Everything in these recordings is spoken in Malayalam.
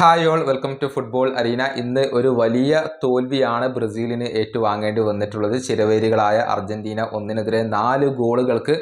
Hi all welcome to football arena. ഇന്ന് ഒരു വലിയ തോൽവിയാണ് ബ്രസീലിന് ഏറ്റുവാങ്ങേണ്ടി വന്നിട്ടുള്ളത്. ചിരവേരികളായ അർജന്റീന ഒന്നിനെതിരെ നാല് ഗോളുകൾക്ക്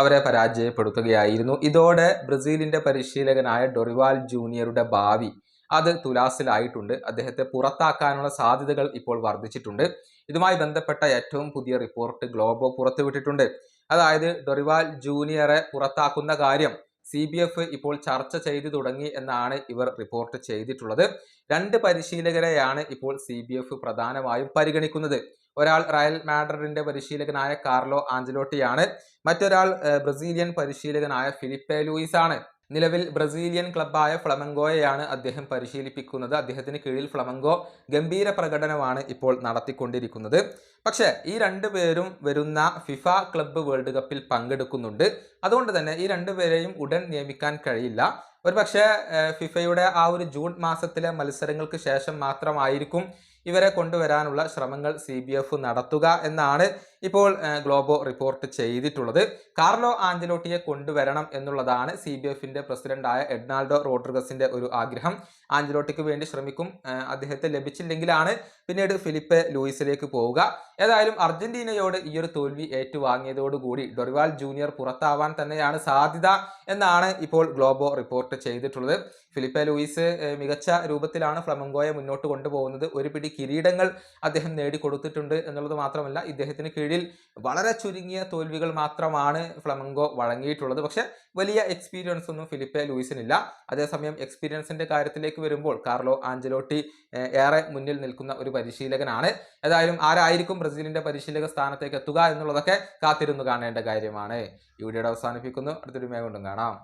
അവരെ പരാജയപ്പെടുത്തുകയായിരുന്നു. ഇതോടെ ബ്രസീലിന്റെ പരിശീലകനായ ഡൊറിവാൽ ജൂനിയറുടെ ഭാവി അത് തുലാസിലായിട്ടുണ്ട്. അദ്ദേഹത്തെ പുറത്താക്കാനുള്ള സാധ്യതകൾ ഇപ്പോൾ വർദ്ധിച്ചിട്ടുണ്ട്. ഇതുമായി ബന്ധപ്പെട്ട ഏറ്റവും പുതിയ റിപ്പോർട്ട് ഗ്ലോബോ പുറത്തുവിട്ടിട്ടുണ്ട്. അതായത് ഡൊറിവാൽ ജൂനിയറെ പുറത്താക്കുന്ന കാര്യം സി ബി എഫ് ഇപ്പോൾ ചർച്ച ചെയ്തു തുടങ്ങി എന്നാണ് ഇവർ റിപ്പോർട്ട് ചെയ്തിട്ടുള്ളത്. രണ്ട് പരിശീലകരെയാണ് ഇപ്പോൾ സി ബി എഫ് പ്രധാനമായും പരിഗണിക്കുന്നത്. ഒരാൾ റയൽ മാഡ്രിഡിന്റെ പരിശീലകനായ കാർലോ ആഞ്ചലോട്ടിയാണ്. മറ്റൊരാൾ ബ്രസീലിയൻ പരിശീലകനായ ഫിലിപ്പെ ലൂയിസ് ആണ് നിലവിൽ ബ്രസീലിയൻ ക്ലബ്ബായ ഫ്ലമങ്കോയെയാണ് അദ്ദേഹം പരിശീലിപ്പിക്കുന്നത്. അദ്ദേഹത്തിന് കീഴിൽ ഫ്ലമങ്കോ ഗംഭീര പ്രകടനമാണ് ഇപ്പോൾ നടത്തിക്കൊണ്ടിരിക്കുന്നത്. പക്ഷേ ഈ രണ്ടു പേരും വരുന്ന ഫിഫ ക്ലബ്ബ് വേൾഡ് കപ്പിൽ പങ്കെടുക്കുന്നുണ്ട്. അതുകൊണ്ട് തന്നെ ഈ രണ്ടുപേരെയും ഉടൻ നിയമിക്കാൻ കഴിയില്ല. ഒരു പക്ഷേ ഫിഫയുടെ ആ ഒരു ജൂൺ മാസത്തിലെ മത്സരങ്ങൾക്ക് ശേഷം മാത്രമായിരിക്കും ഇവരെ കൊണ്ടുവരാനുള്ള ശ്രമങ്ങൾ സി ബി എഫ് നടത്തുക എന്നാണ് ഇപ്പോൾ ഗ്ലോബോ റിപ്പോർട്ട് ചെയ്തിട്ടുള്ളത്. കാർലോ ആഞ്ചലോട്ടിയെ കൊണ്ടുവരണം എന്നുള്ളതാണ് സി ബി എഫിന്റെ പ്രസിഡന്റായ എഡ്നാൾഡോ റോഡ്രിഗസിന്റെ ഒരു ആഗ്രഹം. ആഞ്ചലോട്ടിക്ക് വേണ്ടി ശ്രമിക്കും അദ്ദേഹത്തെ ലഭിച്ചില്ലെങ്കിലാണ് പിന്നീട് ഫിലിപ്പ് ലൂയിസിലേക്ക് പോവുക. ഏതായാലും അർജന്റീനയോട് ഈ ഒരു തോൽവി ഏറ്റുവാങ്ങിയതോടുകൂടി ഡൊറിവാൽ ജൂനിയർ പുറത്താവാൻ തന്നെയാണ് സാധ്യത എന്നാണ് ഇപ്പോൾ ഗ്ലോബോ റിപ്പോർട്ട് ചെയ്തിട്ടുള്ളത്. ഫിലിപ്പെ ലൂയിസ് മികച്ച രൂപത്തിലാണ് ഫ്ലമങ്കോയെ മുന്നോട്ട് കൊണ്ടുപോകുന്നത്. ഒരു പിടി കിരീടങ്ങൾ അദ്ദേഹം നേടിക്കൊടുത്തിട്ടുണ്ട് എന്നുള്ളത് മാത്രമല്ല ഇദ്ദേഹത്തിന് കീഴിൽ വളരെ ചുരുങ്ങിയ തോൽവികൾ മാത്രമാണ് ഫ്ലമങ്കോ വഴങ്ങിയിട്ടുള്ളത്. പക്ഷേ വലിയ എക്സ്പീരിയൻസ് ഒന്നും ഫിലിപ്പെ ലൂയിസിനില്ല. അതേസമയം എക്സ്പീരിയൻസിന്റെ കാര്യത്തിലേക്ക് വരുമ്പോൾ കാർലോ ആഞ്ചലോട്ടി ഏറെ മുന്നിൽ നിൽക്കുന്ന ഒരു പരിശീലകനാണ്. ഏതായാലും ആരായിരിക്കും ബ്രസീലിന്റെ പരിശീലക സ്ഥാനത്തേക്ക് എത്തുക എന്നുള്ളതൊക്കെ കാത്തിരുന്നു കാണേണ്ട കാര്യമാണ്. ഈ വീഡിയോയുടെ അവസാനിപ്പിക്കുന്നു. അടുത്തൊരു മേ കൊണ്ടും കാണാം.